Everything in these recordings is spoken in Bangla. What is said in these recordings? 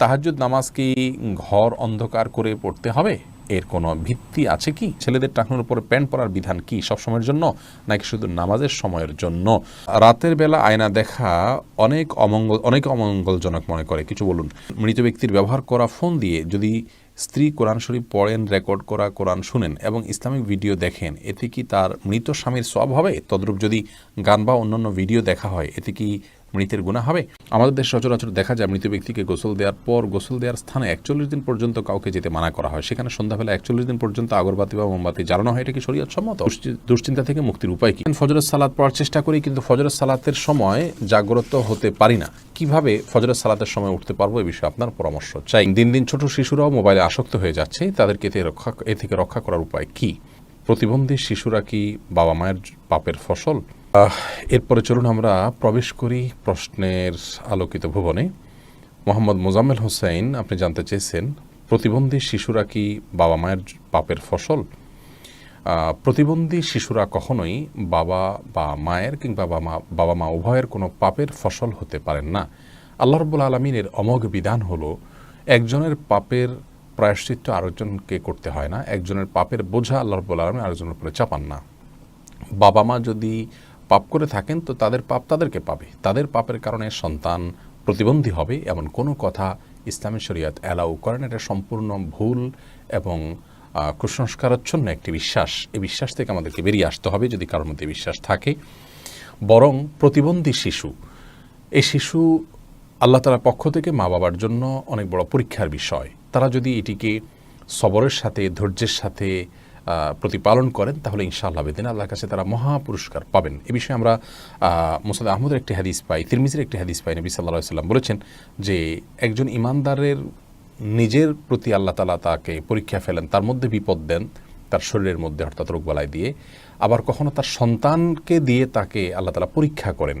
তাহাজ্জুদ নামাজ কি ঘর অন্ধকার করে পড়তে হবে? এর কোনো ভিত্তি আছে কি? ছেলেদের টাকনোর উপরে প্যান্ট পরার বিধান কি সব সময়ের জন্য, নাকি শুধু নামাজের সময়ের জন্য? রাতের বেলা আয়না দেখা অনেক অমঙ্গল অনেক অমঙ্গলজনক মনে করে। কিছু বলুন। মৃত ব্যক্তির ব্যবহার করা ফোন দিয়ে যদি স্ত্রী কোরআন শরীফ পড়েন, রেকর্ড করা কোরআন শুনেন এবং ইসলামিক ভিডিও দেখেন, এতে কি তার মৃত স্বামীর সব হবে তদ্রূপ যদি গান বা অন্যান্য ভিডিও দেখা হয়, এতে কি মৃতের গুণা হবে। আমাদের দেশে সচরাচর দেখা যায় মৃত ব্যক্তিকে গোসল দেওয়ার পর গোসল দেওয়ার স্থানে একচল্লিশ দিন পর্যন্ত কাউকে যেতে মানা করা হয়। সেখানে সন্ধ্যাবেলা একচল্লিশ দিন পর্যন্ত আগরবাতি বা মোমবাতি জ্বালানো হয়। এটা কি শরীয়ত সম্মত? দুশ্চিন্তা থেকে মুক্তির উপায় কি? ফজরের সালাদ পড়ার চেষ্টা করি, কিন্তু ফজরের সালাতের সময় জাগ্রত হতে পারি না। কীভাবে ফজরের সালাতের সময় উঠতে পারব এই বিষয়ে আপনার পরামর্শ চাই। দিন দিন ছোট শিশুরাও মোবাইলে আসক্ত হয়ে যাচ্ছে। তাদেরকে এ থেকে রক্ষা করার উপায় কি? প্রতিবন্ধী শিশুরা কি বাবা মায়ের পাপের ফসল? এরপরে চলুন আমরা প্রবেশ করি প্রশ্নের আলোকিত ভুবনে। মোহাম্মদ মোজাম্মেল হোসেন আপনি জানতে চেয়েছেন, প্রতিবন্ধী শিশুরা কি বাবা মায়ের পাপের ফসল? প্রতিবন্ধী শিশুরা কখনোই বাবা বা মায়ের কিংবা বাবা মা বাবা মা উভয়ের কোনো পাপের ফসল হতে পারেন না। আল্লাহ রব্বুল আলমিনের অমোঘ বিধান হলো, একজনের পাপের প্রায়শ্চিত্ত আরেকজনকে করতে হয় না, একজনের পাপের বোঝা আল্লাহ রব্বুল আলমী আরেকজনের উপরে চাপান না। বাবা মা যদি পাপ করে থাকেন, তো তাদের পাপ তাদেরকে পাবে। তাদের পাপের কারণে সন্তান প্রতিবন্ধী হবে, এমন কোনো কথা ইসলামী শরীয়ত অ্যালাউ করেন এটা সম্পূর্ণ ভুল এবং কুসংস্কারাচ্ছন্ন একটি বিশ্বাস। এই বিশ্বাস থেকে আমাদেরকে বেরিয়ে আসতে হবে যদি কারোর মধ্যে বিশ্বাস থাকে। বরং প্রতিবন্ধী শিশু, এই শিশু আল্লাহ তালার পক্ষ থেকে মা বাবার জন্য অনেক বড় পরীক্ষার বিষয়। তারা যদি এটিকে সবরের সাথে, ধৈর্যের সাথে প্রতিপালন করেন, তাহলে ইনশাআল্লাহ বেদিন আল্লাহর কাছে তারা মহা পুরস্কার পাবেন। এ বিষয়ে আমরা মুসাদ আহমদের একটি হাদিস পাই, তিরমিজের একটি হাদিস পাই, নবী সাল্লাহ সাল্লাম বলেছেন যে, একজন ইমানদারের নিজের প্রতি আল্লাহ তালা তাকে পরীক্ষা ফেলেন, তার মধ্যে বিপদ দেন, তার শরীরের মধ্যে অর্থাৎ রোগবালাই দিয়ে। আবার কখনো তার সন্তানকে দিয়ে তাকে আল্লাহ তালা পরীক্ষা করেন।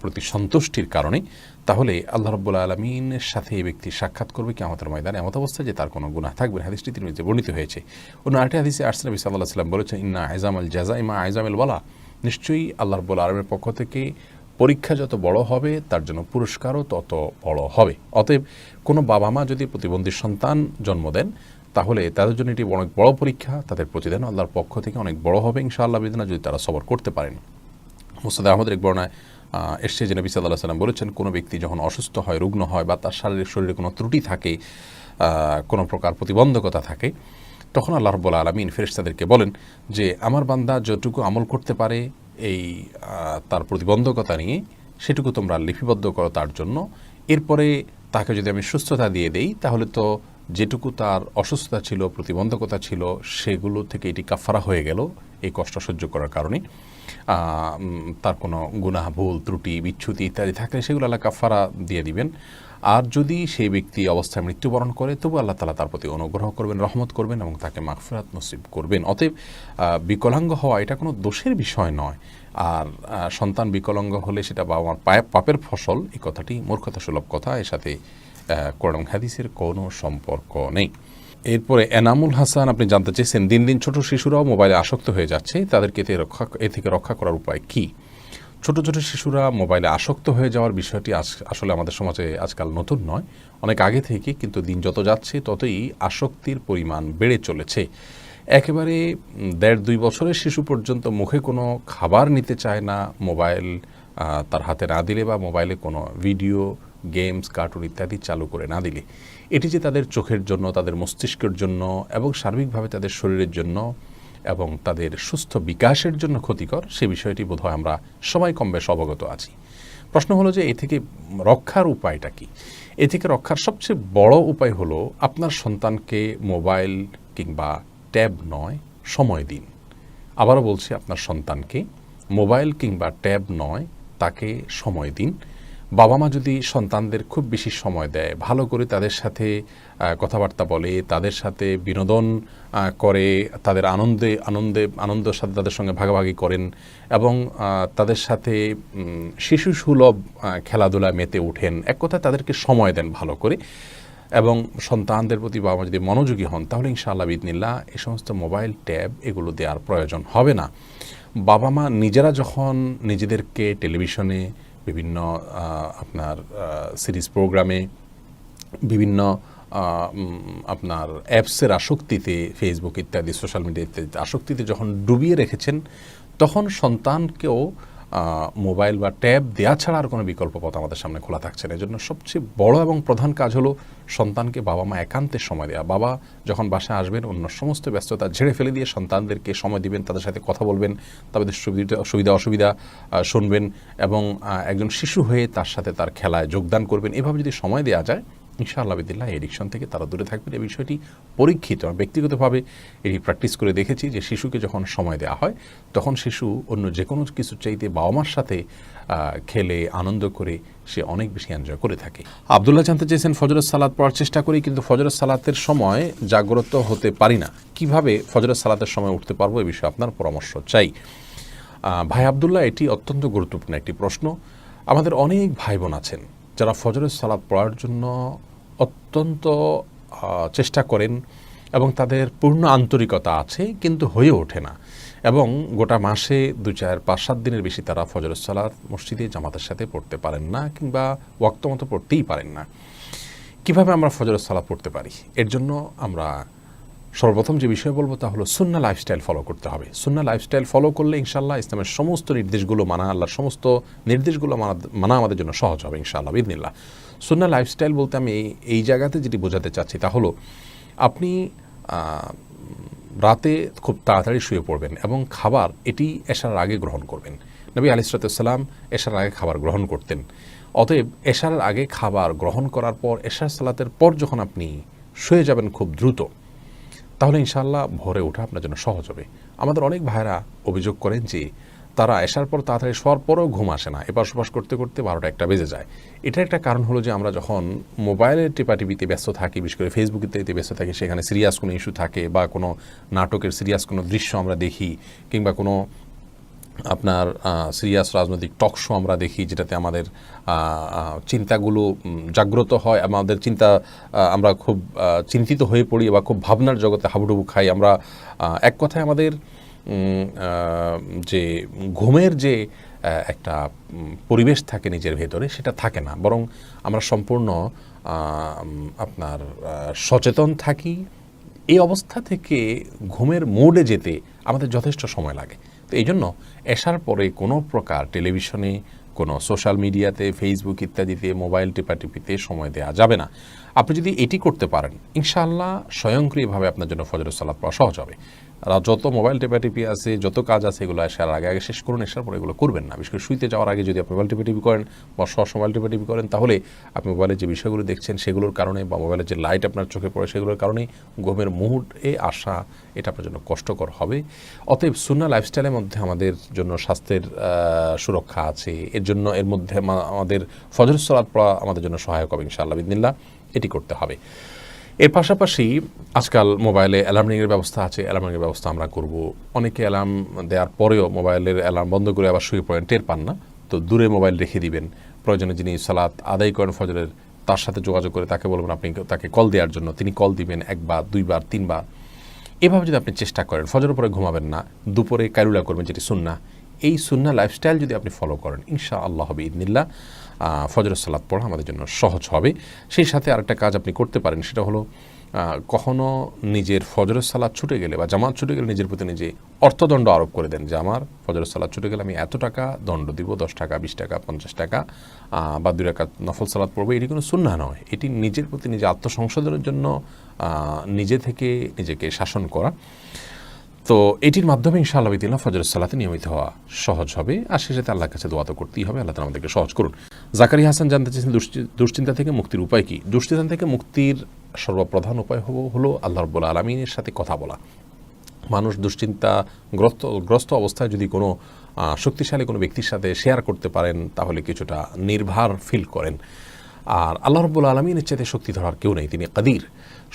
প্রতি সন্তুষ্টির কারণে, তাহলে আল্লাহ রব্বুল আলমিনের সাথে এই ব্যক্তি সাক্ষাৎ করবে কি আমাদের ময়দানে। এমত অবস্থায় যে তার কোনো গুণা থাকবে। হাদিসটি তিনি বর্ণিত হয়েছে। অন্য আরেকটি হাদিসে আর্সেন নবী সাল্লাহ সাল্লাম বলেছেন, ইন্না আইজাম আল জাজা ইমা আইজাম আল বলা নিশ্চয়ই আল্লাহ রব্বুল আলমের পক্ষ থেকে পরীক্ষা যত বড় হবে, তার জন্য পুরস্কারও তত বড় হবে। অতএব কোনো বাবা মা যদি প্রতিবন্ধী সন্তান জন্ম দেন, তাহলে তাদের জন্য এটি অনেক বড় পরীক্ষা। তাদের প্রতিদান আল্লাহর পক্ষ থেকে অনেক বড় হবে ইনশাআল্লাহ বিদিনা যদি তারা সবর করতে পারেন। মুস্তাদ আহমদের এক বর্ণায় এসছে যে নবী সাল্লাহ সাল্লাম বলেছেন, কোনো ব্যক্তি যখন অসুস্থ হয়, রুগ্ন হয় বা তার শারীরিক শরীরে কোনো ত্রুটি থাকে কোনো প্রকার প্রতিবন্ধকতা থাকে, তখন আল্লাহ রব্বুল আলমিন ফেরেশতাদেরকে বলেন যে, আমার বান্দা যতটুকু আমল করতে পারে এই তার প্রতিবন্ধকতা নিয়ে, সেটুকু তোমরা লিপিবদ্ধ করো তার জন্য। এরপরে তাকে যদি আমি সুস্থতা দিয়ে দেই, তাহলে তো যেটুকু তার অসুস্থতা ছিল, প্রতিবন্ধকতা ছিল, সেগুলো থেকে এটি কাফারা হয়ে গেল এই কষ্ট সহ্য করার কারণে। তার কোনো গুনাহ, ভুল, ত্রুটি, বিচ্ছুতি ইত্যাদি থাকলে সেগুলো আল্লাহ কাফারা দিয়ে দিবেন। আর যদি সেই ব্যক্তি অবস্থায় মৃত্যুবরণ করে তবু আল্লাহ তালা তার প্রতি অনুগ্রহ করবেন, রহমত করবেন এবং তাকে মাগফিরাত নসিব করবেন। অতএব বিকলাঙ্গ হওয়া এটা কোনো দোষের বিষয় নয়। আর সন্তান বিকলাঙ্গ হলে সেটা বাবা মার পায়ে- পাপের ফসল, এই কথাটি মূর্খতা সুলভ কথা। এর সাথে কোরআন হাদিসের কোনো সম্পর্ক নেই। এরপরে এনামুল হাসান, আপনি জানতে চেয়েছেন, দিন দিন ছোট শিশুরাও মোবাইলে আসক্ত হয়ে যাচ্ছে। তাদেরকে এতে রক্ষা, এ থেকে রক্ষা করার উপায় কী? ছোট ছোট শিশুরা মোবাইলে আসক্ত হয়ে যাওয়ার বিষয়টি আসলে আমাদের সমাজে আজকাল নতুন নয়। অনেক আগে থেকে কিন্তু দিন যত যাচ্ছে, ততই আসক্তির পরিমাণ বেড়ে চলেছে। একেবারে দেড়, দুই বছরের শিশু পর্যন্ত মুখে কোনো খাবার নিতে চায় না, মোবাইল তার হাতে না দিলে বা মোবাইলে কোনো ভিডিও, গেমস, কার্টুন ইত্যাদি চালু করে না দিলে। এটি যে তাদের চোখের জন্য, তাদের মস্তিষ্কের জন্য এবং সার্বিকভাবে তাদের শরীরের জন্য এবং তাদের সুস্থ বিকাশের জন্য ক্ষতিকর, সে বিষয়টি বোধহয় আমরা সবাই কম বেশ অবগত আছি। প্রশ্ন হলো যে এ থেকে রক্ষার উপায়টা কি? এ থেকে রক্ষার সবচেয়ে বড় উপায় হলো আপনার সন্তানকে মোবাইল কিংবা ট্যাব নয়, সময় দিন। আবারও বলছি, আপনার সন্তানকে মোবাইল কিংবা ট্যাব নয়, তাকে সময় দিন। বাবা মা যদি সন্তানদের খুব বেশি সময় দেয় ভালো করে তাদের সাথে কথাবার্তা বলে তাদের সাথে বিনোদন করে তাদের আনন্দে আনন্দে আনন্দের সাথে তাদের সঙ্গে ভাগাভাগি করেন এবং তাদের সাথে শিশু সুলভ আহ, খেলাধুলায় মেতে ওঠেন এক কথায় তাদেরকে সময় দেন ভালো করে এবং সন্তানদের প্রতি বাবা মা যদি মনোযোগী হন তাহলে ইনশাআল্লাহ বিদনিল্লা এই সমস্ত মোবাইল ট্যাব এগুলো দেওয়ার প্রয়োজন হবে না। বাবা মা নিজেরা যখন নিজেদেরকে টেলিভিশনে বিভিন্ন আপনার সিরিজ প্রোগ্রামে বিভিন্ন আপনার অ্যাপসের আসক্তিতে ফেসবুক ইত্যাদি সোশ্যাল মিডিয়াতে আসক্তিতে যখন ডুবিয়ে রেখেছেন, তখন সন্তানকেও মোবাইল বা ট্যাব দেয়া ছাড়া আর কোনো বিকল্প পথ আমাদের সামনে খোলা থাকছে না। এজন্য সবচেয়ে বড় এবং প্রধান কাজ হলো সন্তানকে বাবা মা একান্তের সময় দেওয়া বাবা যখন বাসায় আসবেন, অন্য সমস্ত ব্যস্ততা ঝেড়ে ফেলে দিয়ে সন্তানদেরকে সময় দিবেন, তাদের সাথে কথা বলবেন, তাদের সুবিধা সুবিধা অসুবিধা শুনবেন এবং একজন শিশু হয়ে তার সাথে তার খেলায় যোগদান করবেন। এভাবে যদি সময় দেওয়া যায় ইনশাআল্লাহ বিদিল্লাহ এডিকশন থেকে তারা দূরে থাকবেন। এই বিষয়টি পরীক্ষিত। আমি ব্যক্তিগতভাবে এটি প্র্যাকটিস করে দেখেছি যে শিশুকে যখন সময় দেওয়া হয়, তখন শিশু অন্য যে কোনো কিছু চাইতে বাবা মার সাথে খেলে, আনন্দ করে সে অনেক বেশি এনজয় করে থাকে। আবদুল্লাহ জানতে চেয়েছেন ফজরত সালাদ পড়ার চেষ্টা করি, কিন্তু ফজরত সালাতের সময় জাগ্রত হতে পারি না। কীভাবে ফজরত সালাতের সময় উঠতে পারব এ বিষয়ে আপনার পরামর্শ চাই। ভাই আবদুল্লাহ, এটি অত্যন্ত গুরুত্বপূর্ণ একটি প্রশ্ন। আমাদের অনেক ভাই বোন আছেন যারা ফজরের সালাদ পড়ার জন্য অত্যন্ত চেষ্টা করেন এবং তাদের পূর্ণ আন্তরিকতা আছে, কিন্তু হয়ে ওঠে না। এবং গোটা মাসে দু চার, পাঁচ, সাত দিনের বেশি তারা ফজরের সালাদ মসজিদে, জামাতের সাথে পড়তে পারেন না কিংবা ওয়াক্ত মতো পড়তেই পারেন না। কীভাবে আমরা ফজরের সালাদ পড়তে পারি? এর জন্য আমরা সর্বপ্রথম যে বিষয় বলব তা হলো সুন্না লাইফস্টাইল ফলো করতে হবে। সুন্না লাইফস্টাইল ফলো করলে ইনশাল্লাহ ইসলামের সমস্ত নির্দেশগুলো মানা আল্লাহর সমস্ত নির্দেশগুলো মানা মানা আমাদের জন্য সহজ হবে ইনশাআল্লাহ বিদিনিল্লাহ সুন্না লাইফস্টাইল বলতে আমি এই- এই জায়গাতে যেটি বোঝাতে চাচ্ছি তা হলো আপনি রাতে খুব তাড়াতাড়ি শুয়ে পড়বেন এবং খাবার এটি এশার আগে গ্রহণ করবেন। নবী আলিসালাম এশার আগে খাবার গ্রহণ করতেন। অতএব এশার আগে খাবার গ্রহণ করার পর, এশার সালাতের পর যখন আপনি শুয়ে যাবেন খুব দ্রুত তাহলে ইনশাল্লাহ ভরে ওঠা আপনার জন্য সহজ হবে। আমাদের অনেক ভাইরা অভিযোগ করেন যে, তারা আসার পর তাড়াতাড়ি শোয়ার পরেও ঘুম আসে না। এপাশ ওপাশ করতে করতে বারোটা একটা বেজে যায়। এটা একটা কারণ হলো যে, আমরা যখন মোবাইলের টিপাটিপিতে ব্যস্ত থাকি, বিশেষ করে ফেসবুক ইত্যাদিতে ব্যস্ত থাকি, সেখানে সিরিয়াস কোনো ইস্যু থাকে বা কোনো নাটকের সিরিয়াস কোনো দৃশ্য আমরা দেখি কিংবা কোনো আপনার সিরিয়াস রাজনৈতিক টক শো আমরা দেখি যেটাতে আমাদের চিন্তাগুলো জাগ্রত হয়, আমাদের চিন্তা আমরা খুব চিন্তিত হয়ে পড়ি বা খুব ভাবনার জগতে হাবুডুবু খাই। আমরা এক কথায় আমাদের যে ঘুমের যে একটা পরিবেশ থাকে নিজের ভেতরে, সেটা থাকে না। বরং আমরা সম্পূর্ণ আপনার সচেতন থাকি। এই অবস্থা থেকে ঘুমের মোডে যেতে আমাদের যথেষ্ট সময় লাগে। তো এই জন্য আসার পরে কোনো প্রকার টেলিভিশনে, কোনো সোশ্যাল মিডিয়াতে, ফেসবুক ইত্যাদিতে, মোবাইল টিপাটিপিতে সময় দেওয়া যাবে না। আপনি যদি এটি করতে পারেন, ইনশাআল্লাহ স্বয়ংক্রিয়ভাবে আপনার জন্য ফজরের সালাদ পাওয়া সহজ হবে। যত মোবাইল টেপাটিপি আছে, যত কাজ আছে, এগুলো আসার আগে আগে শেষ করুন, এসার পরে এগুলো করবেন না। বিশেষ করে শুইতে যাওয়ার আগে যদি আপনি মোবাইল টিপাটিপি করেন বা সব মোবাইল টিপাটিপি করেন, তাহলে আপনি মোবাইলের যে বিষয়গুলো দেখছেন, সেগুলোর কারণে বা মোবাইলের যে লাইট আপনার চোখে পড়ে, সেগুলোর কারণে ঘুমের মুহূর্তে আসা, এটা আপনার জন্য কষ্টকর হবে। অতএব সুন্না লাইফস্টাইলের মধ্যে আমাদের জন্য স্বাস্থ্যের সুরক্ষা আছে। এর জন্য, এর মধ্যে আমা- আমাদের ফজর সালাত পড়া আমাদের জন্য সহায়ক হবে, ইনশাআল্লাহ বিদিনিল্লাহ এটি করতে হবে। এর পাশাপাশি আজকাল মোবাইলে অ্যালার্মিংয়ের ব্যবস্থা আছে অ্যালার্মিংয়ের ব্যবস্থা আমরা করব। অনেকে অ্যালার্ম দেওয়ার পরেও মোবাইলের অ্যালার্ম বন্ধ করে আবার শুয়ে পড়েন, টের পান না। তো দূরে মোবাইল রেখে দিবেন। প্রয়োজনে যিনি সালাত আদায় করেন ফজরের, তার সাথে যোগাযোগ করে তাকে বলবেন আপনি তাকে কল দেওয়ার জন্য। তিনি কল দিবেন একবার দুইবার তিনবার এভাবে যদি আপনি চেষ্টা করেন, ফজরের পরে ঘুমাবেন না, দুপুরে কারুলা করবেন, যেটি সুন্না এই সুন্না লাইফস্টাইল যদি আপনি ফলো করেন ইনশা আল্লাহ হবে ইদনিল্লা ফজর সালাদ পড়া আমাদের জন্য সহজ হবে। সেই সাথে আরেকটা কাজ আপনি করতে পারেন, সেটা হলো কখনো নিজের ফজরের সালাদ ছুটে গেলে বা জামাত ছুটে গেলে নিজের প্রতি নিজে অর্থদণ্ড আরোপ করে দেন যে, আমার ফজরের সালাদ ছুটে গেলে আমি এত টাকা দণ্ড দিব, দশ টাকা, বিশ টাকা, পঞ্চাশ টাকা বা দুই টাকা নফল সালাদ পড়ব। এটি কোনো সুন্না নয়। এটি নিজের প্রতি নিজে আত্মসংশোধনের জন্য নিজে থেকে নিজেকে শাসন করা। তো এটির মাধ্যমে ইনশাআল্লাহ বিদিল্লা ফজরের সালাতে নিয়মিত হওয়া সহজ হবে। আর সে সাথে আল্লাহর কাছে দোয়া তো করতেই হবে। আল্লাহ আমাদেরকে সহজ করুন। জাকারি হাসান জানতে চেয়েছেন দুশ্চিন্তা থেকে মুক্তির উপায় কি? দুশ্চিন্তা থেকে মুক্তির সর্বপ্রধান উপায় হব, হলো আল্লাহ রব্বুল আলমিনের সাথে কথা বলা। মানুষ দুশ্চিন্তা গ্রস্ত গ্রস্ত অবস্থায় যদি কোনো শক্তিশালী কোনো ব্যক্তির সাথে শেয়ার করতে পারেন, তাহলে কিছুটা নির্ভার ফিল করেন। আর আল্লাহ রব্বুল আলমিনের চেয়ে শক্তি ধরার কেউ নেই, তিনি কাদির।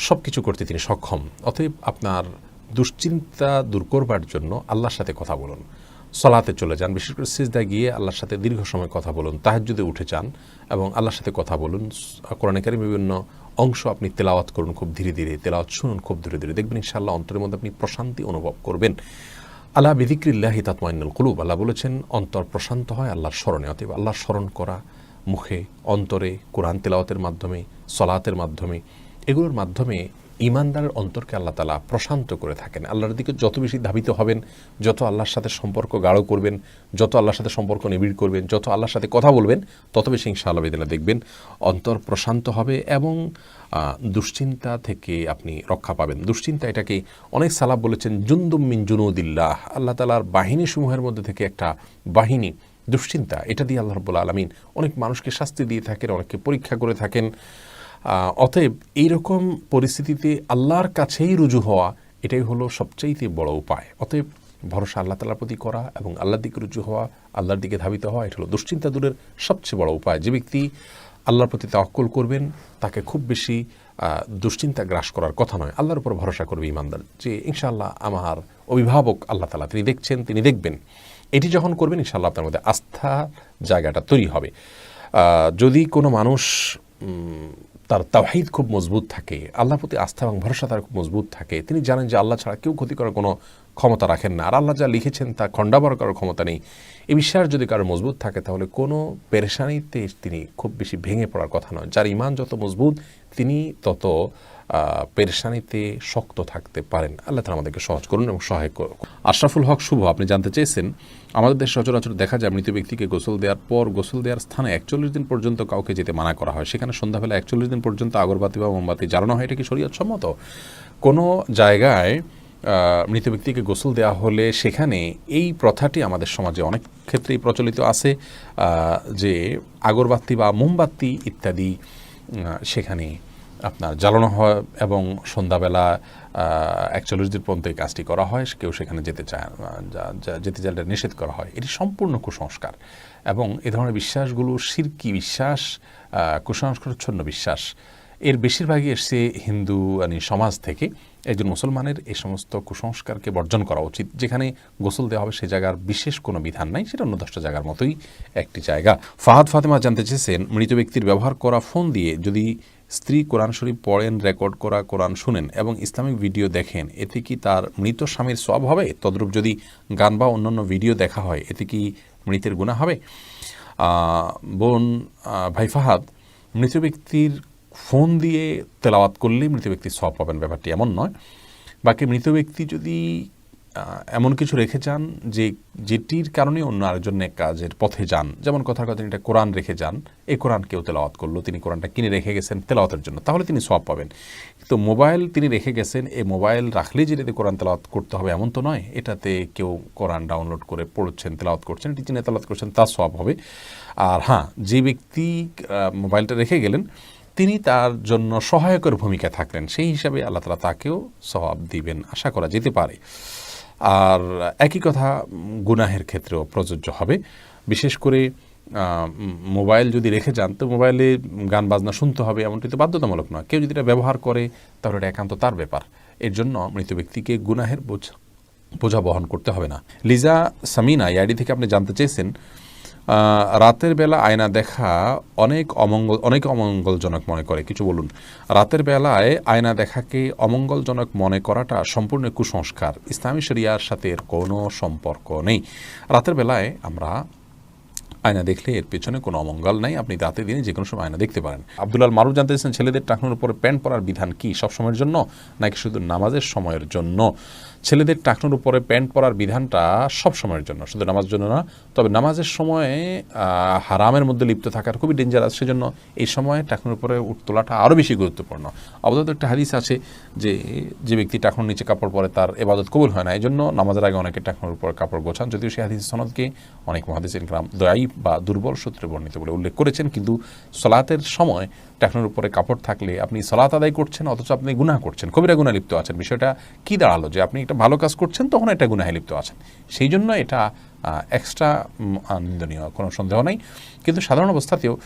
সব কিছু করতে তিনি সক্ষম। অতএব আপনার দুশ্চিন্তা দূর করবার জন্য আল্লাহর সাথে কথা বলুন। সলাতে চলে যান, বিশেষ করে সিজদা গিয়ে আল্লাহর সাথে দীর্ঘ সময় কথা বলুন, তাহাজ্জুদে উঠে যান এবং আল্লাহর সাথে কথা বলুন। কোরআনে কারিম বিভিন্ন অংশ আপনি তেলাওয়াত করুন খুব ধীরে ধীরে, তেলাওয়াত শুনুন খুব ধীরে ধীরে, দেখবেন ইনশাআল্লাহ অন্তরের মধ্যে আপনি প্রশান্তি অনুভব করবেন। আল্লাহ বিদিক্রিল্লাহি তাতমাইনুল কুলুব, আল্লাহ বলেছেন, অন্তর প্রশান্ত হয় আল্লাহর স্মরণে, অতএব আল্লাহর স্মরণ করা মুখে, অন্তরে, কোরআন তেলাওয়াতের মাধ্যমে, সলাতের মাধ্যমে, এগুলোর মাধ্যমে ইমানদারের অন্তরকে আল্লাহ তালা প্রশান্ত করে থাকেন। আল্লাহর দিকে যত বেশি ধাবিত হবেন, যত আল্লাহর সাথে সম্পর্ক গাঢ় করবেন, যত আল্লাহর সাথে সম্পর্ক নিবিড় করবেন, যত আল্লাহর সাথে কথা বলবেন, তত বেশি ইনশাআল্লাহ বেদিনা দেখবেন। অন্তর প্রশান্ত হবে এবং দুশ্চিন্তা থেকে আপনি রক্ষা পাবেন। দুশ্চিন্তা এটাকে অনেক সালাব বলেছেন, জুন্দুম মিন জুনুদিল্লাহ। আল্লাহ তালার বাহিনী সমূহের মধ্যে থেকে একটা বাহিনী, দুশ্চিন্তা, এটা দিয়ে আল্লাহ রব্বুল আলমিন অনেক মানুষকে শাস্তি দিয়ে থাকেন, অনেককে পরীক্ষা করে থাকেন। অতএব এইরকম পরিস্থিতিতে আল্লাহর কাছেই রুজু হওয়া, এটাই হলো সবচাইতে বড় উপায়। অতএব ভরসা আল্লাহ তালার প্রতি করা এবং আল্লাহর দিকে রুজু হওয়া, আল্লাহর দিকে ধাবিত হওয়া, এটা হলো দুশ্চিন্তা দূরের সবচেয়ে বড় উপায়। যে ব্যক্তি আল্লাহর প্রতি তাওয়াক্কুল করবেন, তাকে খুব বেশি দুশ্চিন্তা গ্রাস করার কথা নয়। আল্লাহর উপর ভরসা করবে ইমানদার যে ইনশাআল্লাহ আমার অভিভাবক আল্লাহ তালা তিনি দেখছেন, তিনি দেখবেন। এটি যখন করবেন, ইনশাআল্লাহ আপনার মধ্যে আস্থা জায়গাটা তৈরি হবে। যদি কোনো মানুষ তার তাওহিদ খুব মজবুত থাকে আল্লাহ প্রতি আস্থা এবং ভরসা তার খুব মজবুত থাকে। তিনি জানেন যে আল্লাহ ছাড়া কেউ ক্ষতি করার কোনো ক্ষমতা রাখেন না। আর আল্লাহ যা লিখেছেন তা খণ্ডাবর করার ক্ষমতা নেই। এই বিশ্বাস যদি কারও মজবুত থাকে, তাহলে কোনো পেরেশানিতে তিনি খুব বেশি ভেঙে পড়ার কথা নয়। যার ইমান যত মজবুত, তিনি তত পেরেশানিতে শক্ত থাকতে পারেন। আল্লাহ তালা আমাদেরকে সহজ করুন এবং সহায় করুন। আশরাফুল হক শুভ, আপনি জানতে চেয়েছেন, আমাদের দেশ সচরাচর দেখা যায় মৃত ব্যক্তিকে গোসল দেওয়ার পর গোসল দেওয়ার স্থানে একচল্লিশ দিন পর্যন্ত কাউকে যেতে মানা করা হয়। সেখানে সন্ধ্যাবেলা একচল্লিশ দিন পর্যন্ত আগরবাতি বা মোমবাতি জ্বালানো হয়। এটা কি শরীয়ত সম্মত? কোনো জায়গায় মৃত ব্যক্তিকে গোসল দেওয়া হলে সেখানে এই প্রথাটি আমাদের সমাজে অনেক ক্ষেত্রেই প্রচলিত আছে যে আগরবাতি বা মোমবাতি ইত্যাদি সেখানে আপনার জ্বালানো হয় এবং সন্ধ্যাবেলা একচল্লিশ দিন পর্যন্ত এই কাজটি করা হয়। কেউ সেখানে যেতে চায় যেতে চাইলে নিষেধ করা হয়। এটি সম্পূর্ণ কুসংস্কার এবং এ ধরনের বিশ্বাসগুলো সিরকি বিশ্বাস কুসংস্কারচ্ছন্ন বিশ্বাস। এর বেশিরভাগই এসছে হিন্দু মানে সমাজ থেকে। একজন মুসলমানের এই সমস্ত কুসংস্কারকে বর্জন করা উচিত। যেখানে গোসল দেওয়া হবে সে জায়গার বিশেষ কোনো বিধান নাই, সেটা অন্য দশটা জায়গার মতোই একটি জায়গা। ফাহাদ ফাতেমা জানতে চেয়েছেন, মৃত ব্যক্তির ব্যবহার করা ফোন দিয়ে যদি স্ত্রী কোরআন শরীফ পড়েন রেকর্ড করা, কোরআন শুনেন এবং ইসলামিক ভিডিও দেখেন, এতে কি তার মৃত স্বামীর সব হবে? তদ্রূপ যদি গান বা অন্যান্য ভিডিও দেখা হয়, এতে কি মৃতের গুণা হবে? বোন ভাই ফাহাদ, মৃত ব্যক্তির ফোন দিয়ে তেলাওয়াত করলেই মৃত ব্যক্তির সব পাবেন। ব্যাপারটি এমন নয়। বাকি মৃত ব্যক্তি যদি এমন কিছু রেখে যান যে যেটির কারণে অন্য আরেকজন কাজের পথে যান। যেমন কথার কথা তিনি একটা কোরআন রেখে যান। এই কোরআন কেউ তেলাওয়াত করল, তিনি কোরআনটা কিনে রেখে গেছেন তেলাওয়াতের জন্য। তাহলে তিনি সব পাবেন। তো মোবাইল তিনি রেখে গেছেন, এই মোবাইল রাখলেই যে এটাতে কোরআন তেলাওয়াত করতে হবে এমন তো নয়। এটাতে কেউ কোরআন ডাউনলোড করে পড়ছেন, তেলাওয়াত করছেন, এটি যিনি তেলাওয়াত করছেন তার সব হবে। আর হ্যাঁ যে ব্যক্তি মোবাইলটা রেখে গেলেন, তিনি তার জন্য সহায়কের ভূমিকা থাকলেন। সেই হিসাবে আল্লাহ তালা তাকেও সবাব দিবেন। আশা করা যেতে পারে। আর একই কথা গুনাহের ক্ষেত্রেও প্রযোজ্য হবে। বিশেষ করে মোবাইল যদি রেখে যান, তো মোবাইলে গান বাজনা শুনতে হবে এমনটি তো বাধ্যতামূলক নয়। কেউ যদি এটা ব্যবহার করে, তাহলে এটা একান্ত তার ব্যাপার। এর জন্য মৃত ব্যক্তিকে গুনাহের বোঝা বোঝা বহন করতে হবে না। লিজা সামিনা ইয়াডি থেকে আপনি জানতে চেয়েছেন রাতের বেলা আয়না দেখা অনেক অমঙ্গল, অনেক অমঙ্গলজনক মনে করে। কিছু বলুন। রাতের বেলায় আয়না দেখাকে অমঙ্গলজনক মনে করাটা সম্পূর্ণ কুসংস্কার। ইসলামী শরিয়ার সাথে এর কোনো সম্পর্ক নেই। রাতের বেলায় আমরা আয়না দেখলে এর পেছনে কোনো অমঙ্গল নাই। আপনি রাতে দিনে যে কোনো সময় আয়না দেখতে পারেন। আব্দুল্লাল মারুফ জানতে চাইছেন ছেলেদের টাকনোর উপরে প্যান্ট পরার বিধান কি সব সময়ের জন্য নাকি শুধু নামাজের সময়ের জন্য? ছেলেদের টাকনোর উপরে প্যান্ট পরার বিধানটা সব সময়ের জন্য, শুধু নামাজের জন্য না, তবে নামাজের সময়ে হারামের মধ্যে লিপ্ত থাকার খুবই ডেঞ্জারাস সেজন্য এই সময়ে টাকনোর উপরে তোলাটা আরও বেশি গুরুত্বপূর্ণ। অবদত একটা হাদিস আছে যে যে ব্যক্তি টাকনোর নিচে কাপড় পরে তার এবাদত কবুল হয় না এই জন্য নামাজের আগে অনেকে টাকনোর উপর কাপড় গোছান, যদিও সেই হাদিস সনদকে অনেক মহাদিস ইনকরাম দয়াই বা দুর্বল সূত্রে বর্ণিত বলে উল্লেখ করেছেন, কিন্তু সলাতের সময় টাকনোর উপরে কাপড় থাকলে আপনি সলাত আদায় করছেন, অথচ আপনি গুনাহ করছেন। কবিরা গুনাহ লিপ্ত আছেন। বিষয়টা কি দাঁড়াল? যে আপনি একটা ভালো কাজ করছেন, তখন এটা গুনাহে লিপ্ত আছেন। সেই জন্য এটা এক্সট্রা আনন্দনীয়, কোনো সন্দেহ নেই। কিন্তু সাধারণ অবস্থাতেও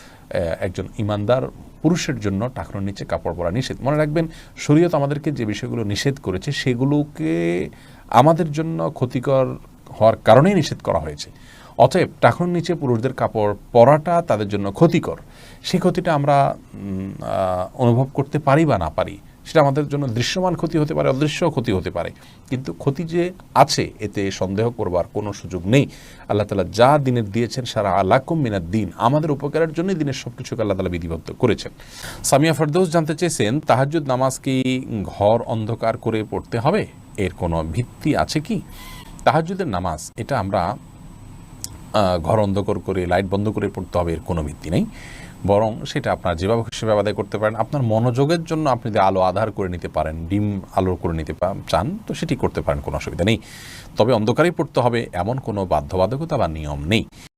একজন ইমানদার পুরুষের জন্য টাকনোর নিচে কাপড় পরা নিষেধ। মনে রাখবেন, শরীয়ত আমাদেরকে যে বিষয়গুলো নিষেধ করেছে, সেগুলোকে আমাদের জন্য ক্ষতিকর হওয়ার কারণেই নিষেধ করা হয়েছে। অতএব টাকনোর নিচে পুরুষদের কাপড় পরাটা তাদের জন্য ক্ষতিকর। সেই ক্ষতিটা আমরা অনুভব করতে পারি বা না পারি, সেটা আমাদের জন্য দৃশ্যমান ক্ষতি হতে পারে, অদৃশ্য ক্ষতি হতে পারে। কিন্তু ক্ষতি যে আছে, এতে সন্দেহ করবার কোনো সুযোগ নেই। আল্লাহ তালা যা দিনের দিয়েছেন, সারা আলাকুম মিনার দিন, আমাদের উপকারের জন্যই দিনের সব কিছুকে আল্লাহ তালা বিধিবদ্ধ করেছেন। সামিয়া ফেরদৌস জানতে চেয়েছেন, তাহাজ্জুদ নামাজ কি ঘর অন্ধকার করে পড়তে হবে? এর কোনো ভিত্তি আছে কি? তাহাজ্জুদের নামাজ, এটা আমরা ঘর অন্ধকার করে, লাইট বন্ধ করে পড়তে হবে, এর কোনো ভিত্তি নেই। বরং সেটা আপনার যেভাবে খুশি আদায় করতে পারেন। আপনার মনোযোগের জন্য আপনি যদি আলো আধার করে নিতে পারেন, ডিম আলো করে নিতে চান, তো সেটি করতে পারেন, কোনো অসুবিধা নেই। তবে অন্ধকারেই পড়তে হবে, এমন কোনো বাধ্যবাধকতা বা নিয়ম নেই।